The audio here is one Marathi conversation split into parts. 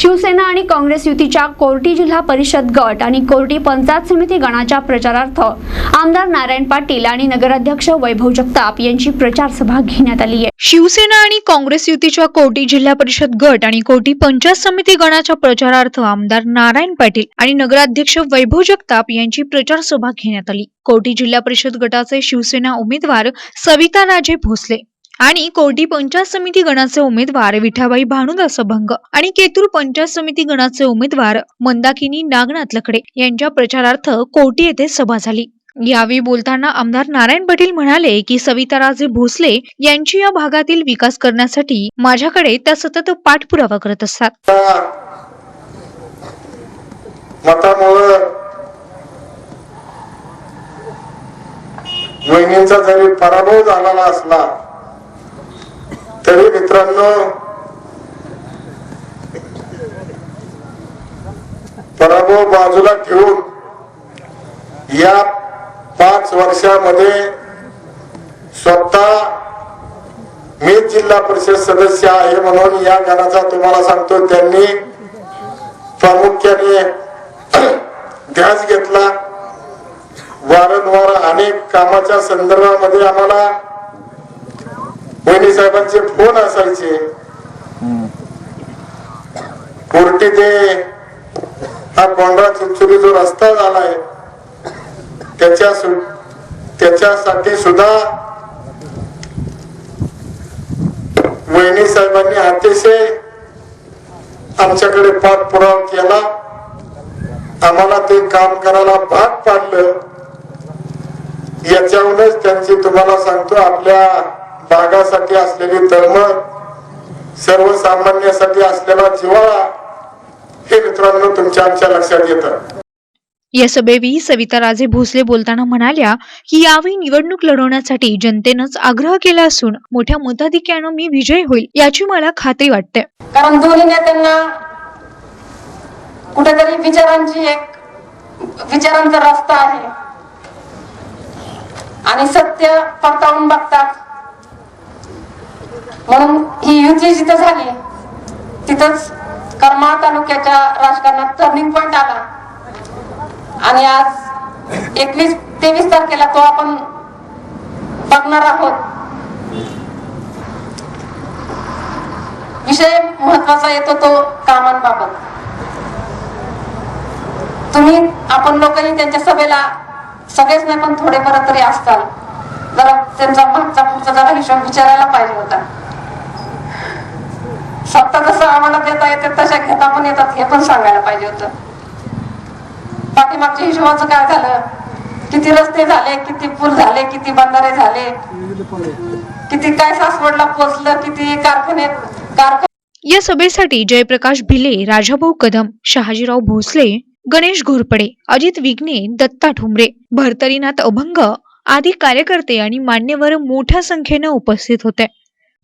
शिवसेना आणि काँग्रेस युतीच्या कोर्टी जिल्हा परिषद गट आणि कोर्टी पंचायत समिती गणाच्या प्रचारार्थ आमदार नारायण पाटील आणि नगराध्यक्ष वैभव जगताप यांची प्रचार सभा घेण्यात आली आहे. शिवसेना आणि काँग्रेस युतीच्या कोटी जिल्हा परिषद गट आणि कोटी पंचायत समिती गणाच्या प्रचारार्थ आमदार नारायण पाटील आणि नगराध्यक्ष वैभव जगताप यांची प्रचार सभा घेण्यात आली. कोटी जिल्हा परिषद गटाचे शिवसेना उमेदवार सविता राजे भोसले आणि कोटी पंचायत समिती गणाचे उमेदवार विठाबाई भानुदास भंग आणि केतूर पंचायत समिती गणाचे उमेदवार मंदाकिनी नागनाथ लकडे यांच्या प्रचारार्थ कोटी येथे सभा झाली. यावेळी बोलताना आमदार नारायण पाटील म्हणाले की सविताराजे भोसले यांची या भागातील विकास करण्यासाठी माझ्याकडे त्या सतत पाठपुरावा करत असतात. जरी पराभव झालेला असला तरी मित्रांनो पराभव बाजूला ठेवून या पाच वर्षामध्ये स्वतः मी जिल्हा परिषद सदस्य आहे म्हणून या गणाचा तुम्हाला सांगतो त्यांनी प्रामुख्याने ध्यास घेतला. वारंवार अनेक कामाच्या संदर्भामध्ये आम्हाला साहेबांचे फोन असायचे. कोर्टी ते हा कोंडा चिंचोली जो रस्ता झालाय त्याच्या त्याच्यासाठी सुद्धा वहिनी साहेबांनी अतिशय आमच्याकडे पाठपुरावा केला. आम्हाला ते काम करायला भाग पाडलं. याच्याहूनच त्यांची तुम्हाला सांगतो आपल्या भागासाठी असलेली तळमळ सर्वसामान्यासाठी असलेला जिव्हाळा हे मित्रांनो तुमच्या आमच्या लक्षात येतं. या सभेवेळी सविता राजे भोसले बोलताना म्हणाल्या की यावेळी निवडणूक लढवण्यासाठी जनतेनंच आग्रह केला असून मोठ्या मताधिक्यानं मी विजयी होईल याची मला खात्री वाटते. कारण दोन्ही नेत्यांना कुठेतरी विचारांची एक विचारांचा रस्ता आहे. आणि सत्य पडताळून बघतात. म्हणून ही युती जिथं झाली तिथंच करमाळ तालुक्याच्या राजकारणात टर्निंग पॉइंट आला. आणि आज एकवीस तेवीस तारखेला तो आपण बघणार आहोत. विषय महत्त्वाचा येतो तो कामांबाबत. तुम्ही आपण लोकही त्यांच्या सभेला सगळेच नाही पण थोडे तरी असताल जरा त्यांचा मागचा पुढचा जरा हिशोब विचारायला पाहिजे होता. सत्ता जसं आम्हाला देता येते तशा घेता पण येतात हे पण सांगायला पाहिजे होतं. पाठीमागच्या हिशोबाचं काय झालं? किती रस्ते झाले किती पूल झाले किती बंधारे झाले? किती काय सासवडला पोचलं किती कारखाने कारखाने या सभेसाठी जयप्रकाश भिले राजाभाऊ कदम शहाजीराव भोसले गणेश घोरपडे अजित विघ्ने दत्ता ठुमरे भरतरीनाथ अभंग आदी कार्यकर्ते आणि मान्यवर मोठ्या संख्येनं उपस्थित होते.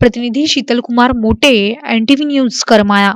प्रतिनिधी शीतलकुमार मोटे अँटीव्ही न्यूज करमाळा.